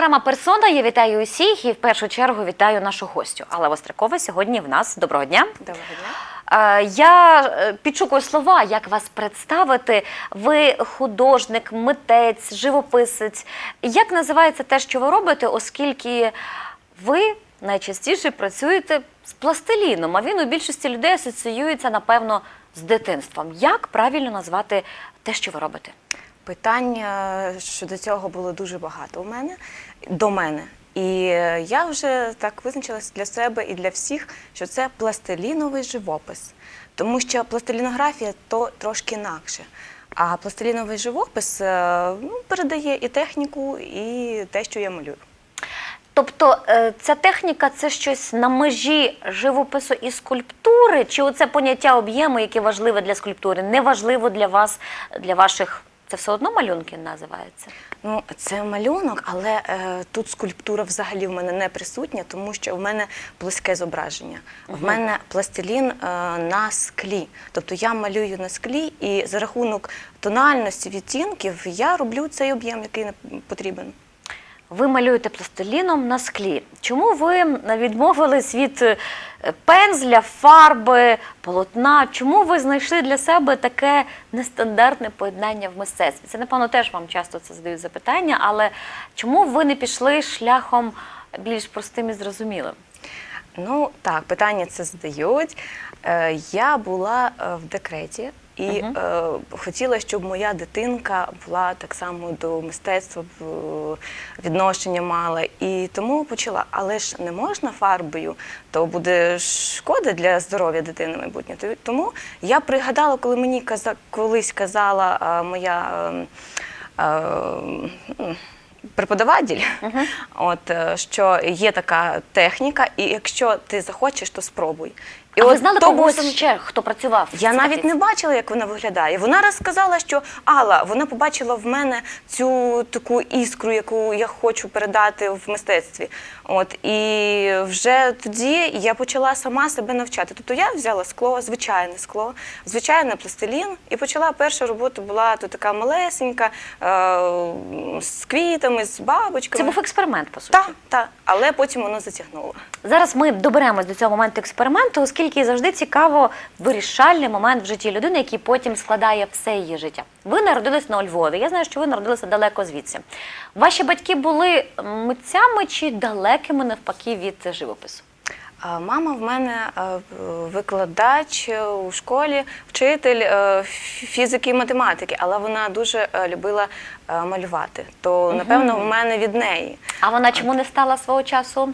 програма Персона. Я вітаю усіх і в першу чергу вітаю нашу гостю. Алла Вострякова сьогодні в нас. Доброго дня. Доброго дня. Я е, підшукую слова, як вас представити. Ви художник, митець, живописець. Як називається те, що ви робите, оскільки ви найчастіше працюєте з пластиліном, а він у більшості людей асоціюється, напевно, з дитинством. Як правильно назвати те, що ви робите? Питань е, щодо цього було дуже багато у мене до мене. І е, я вже так визначилася для себе і для всіх, що це пластиліновий живопис. Тому що пластилінографія то трошки інакше. А пластиліновий живопис е, ну, передає і техніку, і те, що я малюю. Тобто е, ця техніка це щось на межі живопису і скульптури, чи оце поняття об'єму, яке важливе для скульптури, не важливо для вас, для ваших. Це все одно малюнки називається? Ну, це малюнок, але е, тут скульптура взагалі в мене не присутня, тому що в мене плоске зображення. В мене пластилін е, на склі. Тобто я малюю на склі, і за рахунок тональності, відтінків я роблю цей об'єм, який потрібен. Ви малюєте пластиліном на склі. Чому ви відмовились від е, пензля, фарби, полотна? Чому ви знайшли для себе таке нестандартне поєднання в мистецтві? Це, напевно, теж вам часто це задають запитання, але чому ви не пішли шляхом більш простим і зрозумілим? Ну так, питання це задають. Е, я була е, в декреті і Мгм. е, хотіла, щоб моя дитинка була так само до мистецтва відношення мала. І тому почала. Але ж не можна фарбою, то буде шкода для здоров'я дитини майбутнього. Тому я пригадала, коли мені каза, колись казала е, моя. ем, е, м, Преподаватель, от е, що є така техніка, і якщо ти захочеш, то спробуй. І а ви знали то когось був- ще, хто працював? в я цій навіть не бачила, як вона виглядає. Вона розказала, що Алла, вона побачила в мене цю таку іскру, яку я хочу передати в мистецтві. От і вже тоді я почала сама себе навчати. Тобто я взяла скло, звичайне скло, звичайний пластилін, і почала перша робота була то така малесенька, е- з квітами, з бабочками. Це був експеримент, по суті. так, так, але потім воно затягнуло. Зараз ми доберемось до цього моменту експерименту, оскільки завжди цікаво вирішальний момент в житті людини, який потім складає все її життя. Ви народились на Львові. Я знаю, що ви народилися далеко звідси. Ваші батьки були митцями чи далекими навпаки від живопису? Мама в мене викладач у школі, вчитель е, фізики і математики, але вона дуже е, любила е, малювати. То, напевно, в мене від неї. А вона чому не стала свого часу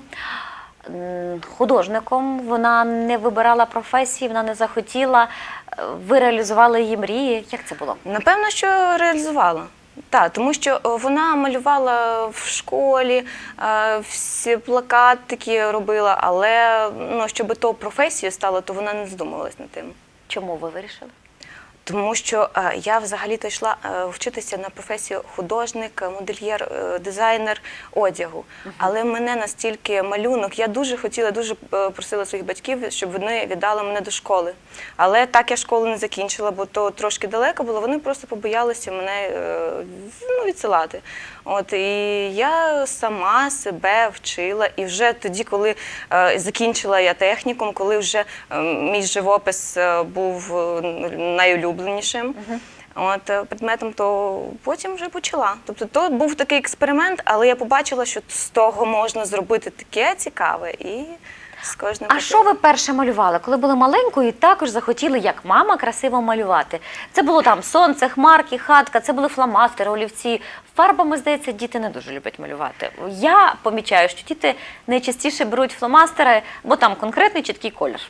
художником? Вона не вибирала професії, вона не захотіла. Ви реалізували її мрії. Як це було? Напевно, що реалізувала. Так, тому що е, вона малювала в школі, е, всі плакатики робила, але ну, щоб то професією стало, то вона не задумувалась над тим. Чому ви вирішили? Тому що е, я взагалі-то йшла е, вчитися на професію художник, е, модельєр, дизайнер одягу. Але мене настільки малюнок, я дуже хотіла, дуже просила своїх батьків, щоб вони віддали мене до школи. Але так я школу не закінчила, бо то трошки далеко було. Вони просто побоялися мене ну, відсилати. От і я сама себе вчила, і вже тоді, коли закінчила я технікум, коли вже е, мій живопис був е, найулюбленішим. От е, предметом, то потім вже почала. Тобто, то був такий експеримент, але я побачила, що з того можна зробити таке цікаве, і з кожним А що ви перше малювали? Коли були маленькою, і також захотіли, як мама, красиво малювати. Це було там сонце, хмарки, хатка, це були фломастери, олівці. Фарбами, здається, діти не дуже люблять малювати. Я помічаю, що діти найчастіше беруть фломастери, бо там конкретний чіткий колір.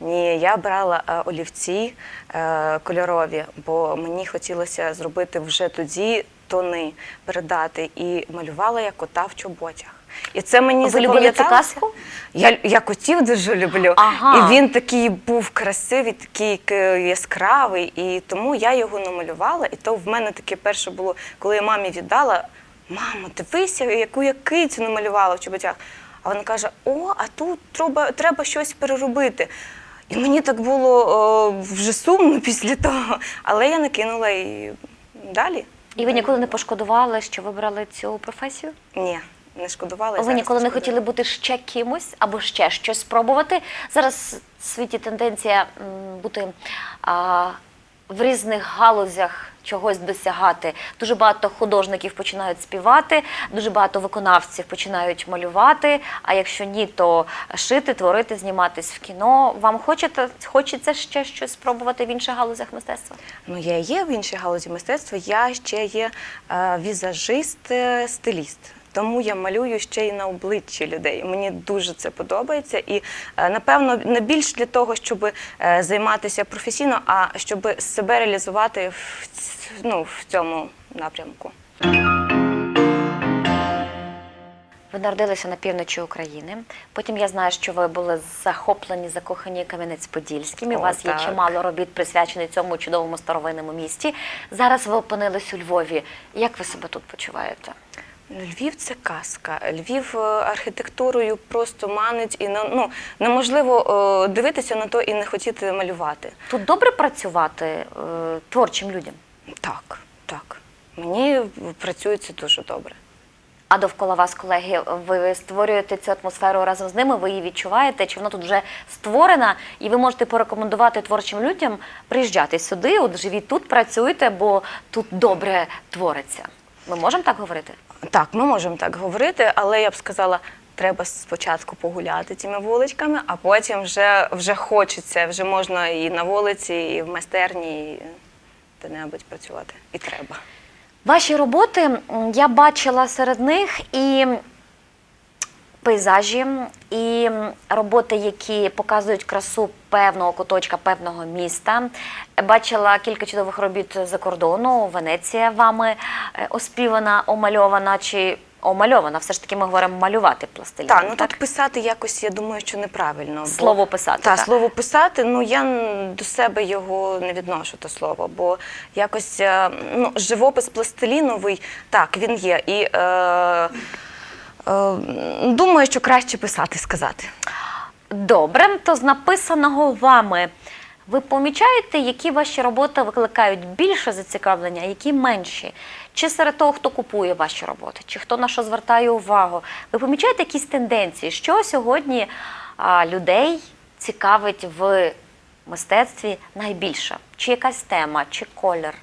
Ні, я брала е, олівці е, кольорові, бо мені хотілося зробити вже тоді тони передати. І малювала я кота в чоботях. І це мені запам'яталося. казку? Я, я котів дуже люблю. Ага. І він такий був красивий, такий яскравий. І тому я його намалювала. І то в мене таке перше було, коли я мамі віддала: мамо, дивися, яку я кицю намалювала в чоботях. А вона каже: О, а тут треба, треба щось переробити. І мені так було о, вже сумно після того, але я накинула і далі. І ви ніколи не пошкодували, що вибрали цю професію? Ні, не шкодувала. Ви ніколи не хотіли бути ще кимось або ще щось спробувати. Зараз в світі тенденція бути а, в різних галузях чогось досягати. Дуже багато художників починають співати, дуже багато виконавців починають малювати. А якщо ні, то шити, творити, зніматись в кіно. Вам хочете, хочеться ще щось спробувати в інших галузях мистецтва? Ну, я є в іншій галузі мистецтва, я ще є е, візажист, е, стиліст. Тому я малюю ще й на обличчі людей. Мені дуже це подобається. І е, напевно не більш для того, щоб е, займатися професійно, а щоб себе реалізувати в, ну, в цьому напрямку. Ви народилися на півночі України. Потім я знаю, що ви були захоплені, закохані Кам'янець-Подільським. І у вас є чимало робіт присвячених цьому чудовому старовинному місті. Зараз ви опинились у Львові. Як ви себе тут почуваєте? Львів це казка. Львів е, архітектурою просто манить і ну, неможливо е, дивитися на то і не хотіти малювати. Тут добре працювати е, творчим людям, Так, так. Мені працюється дуже добре. а довкола вас, колеги, ви створюєте цю атмосферу разом з ними, ви її відчуваєте, чи вона тут вже створена, і ви можете порекомендувати творчим людям приїжджати сюди, от живіть тут, працюйте, бо тут добре твориться. Ми можемо так говорити? Так, ми можемо так говорити, але я б сказала, треба спочатку погуляти цими вуличками, а потім вже, вже хочеться, вже можна і на вулиці, і в майстерні, і де-небудь працювати. І треба. Ваші роботи я бачила серед них і пейзажі, і роботи, які показують красу певного куточка, певного міста. Бачила кілька чудових робіт за кордону. Венеція вами е, оспівана, омальована чи омальована. Все ж таки ми говоримо малювати пластилін. Так, ну тут писати якось, я думаю, що неправильно. бо- Слово писати, Так, так. слово писати, ну я до себе його не відношу, то слово, бо якось е, ну, живопис пластиліновий, так, він є. І е, думаю, що краще писати, сказати. Добре, то з написаного вами. Ви помічаєте, які ваші роботи викликають більше зацікавлення, а які менші? Чи серед того, хто купує ваші роботи, чи хто на що звертає увагу? Ви помічаєте якісь тенденції, що сьогодні а, людей цікавить в мистецтві найбільше? Чи якась тема, чи колір?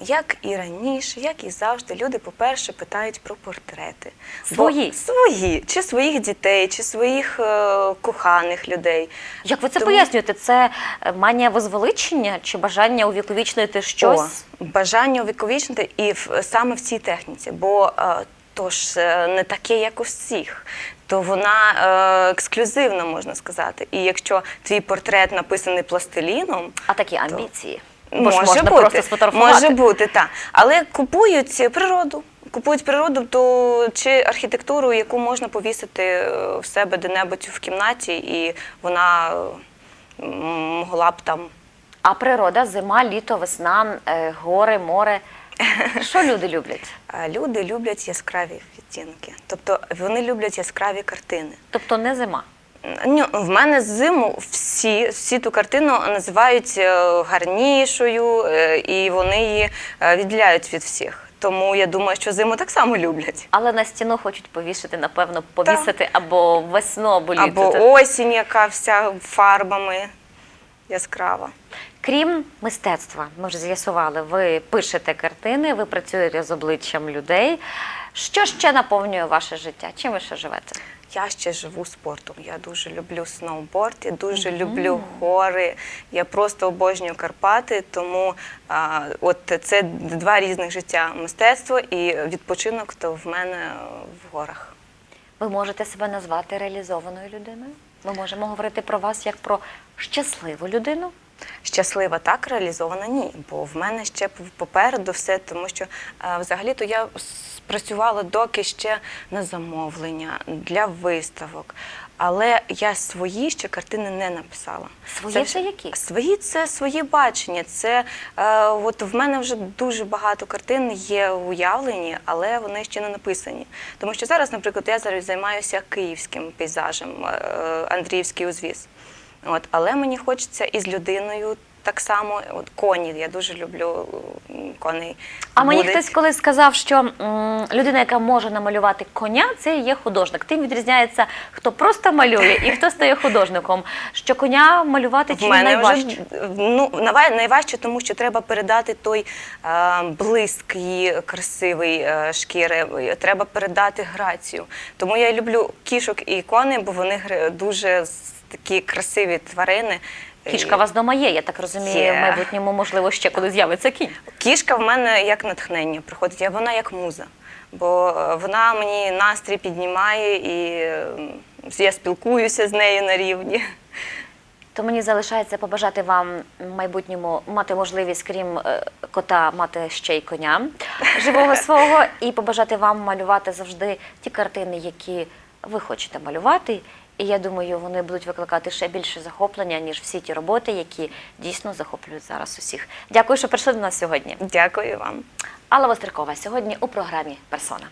Як і раніше, як і завжди, люди, по-перше, питають про портрети. Свої? Бо, свої, чи своїх дітей, чи своїх е, коханих людей. Як ви це Тому- пояснюєте? Це е, манія возвеличення чи бажання увіковічнити щось? О, бажання увіковічнити і в, саме в цій техніці, бо е, то ж е, не таке, як у всіх. То вона е, ексклюзивна, можна сказати. І якщо твій портрет написаний пластиліном, А такі амбіції? Бо ж можна бути, просто сфотографувати. може бути, так. Але купують природу. Купують природу то чи архітектуру, яку можна повісити е, в себе де-небудь в кімнаті, і вона е, могла б там А природа, зима, літо, весна, е, гори, море. Що люди люблять? Люди люблять яскраві відтінки, тобто вони люблять яскраві картини. Тобто не зима. Ні, В мене зиму всі, всі ту картину називають е, гарнішою, е, і вони її е, відділяють від всіх. Тому я думаю, що зиму так само люблять. Але на стіну хочуть повісити, напевно, повісити або весну, або літо. Або осінь, яка вся фарбами яскрава. Крім мистецтва, ми вже з'ясували, ви пишете картини, ви працюєте з обличчям людей. Що ще наповнює ваше життя? Чим ви ще живете? Я ще живу спортом. Я дуже люблю сноуборд, я дуже люблю гори. Я просто обожнюю Карпати. Тому а, от це два різних життя: мистецтво і відпочинок то в мене в горах. Ви можете себе назвати реалізованою людиною? Ми можемо говорити про вас як про щасливу людину. Щаслива так реалізована ні, бо в мене ще попереду все, тому що е, взагалі-то я працювала доки ще на замовлення для виставок. Але я свої ще картини не написала. Свої це які? Свої це свої бачення. Це е, от в мене вже дуже багато картин є уявлені, але вони ще не написані. Тому що зараз, наприклад, я зараз займаюся київським пейзажем, е, Андріївський узвіз. От, але мені хочеться із людиною так само от коні. Я дуже люблю коней. А мені Будить. хтось колись сказав, що м, людина, яка може намалювати коня, це є художник. Тим відрізняється, хто просто малює і хто стає художником. Що коня малювати чи найважче? вже ну найважче, тому що треба передати той е, блиск її красивий е, шкіри. Треба передати грацію. Тому я люблю кішок і коней, бо вони дуже такі красиві тварини. Кішка у вас вдома є, я так розумію, Є. в майбутньому, можливо, ще коли з'явиться кінь. Кішка в мене як натхнення приходить, а вона як муза. Бо е, вона мені настрій піднімає і е, я спілкуюся з нею на рівні. То мені залишається побажати вам в майбутньому мати можливість, крім е, кота, мати ще й коня живого свого, і побажати вам малювати завжди ті картини, які ви хочете малювати. І я думаю, вони будуть викликати ще більше захоплення, ніж всі ті роботи, які дійсно захоплюють зараз усіх. Дякую, що прийшли до нас сьогодні. Дякую вам. Алла Вострикова сьогодні у програмі Персона.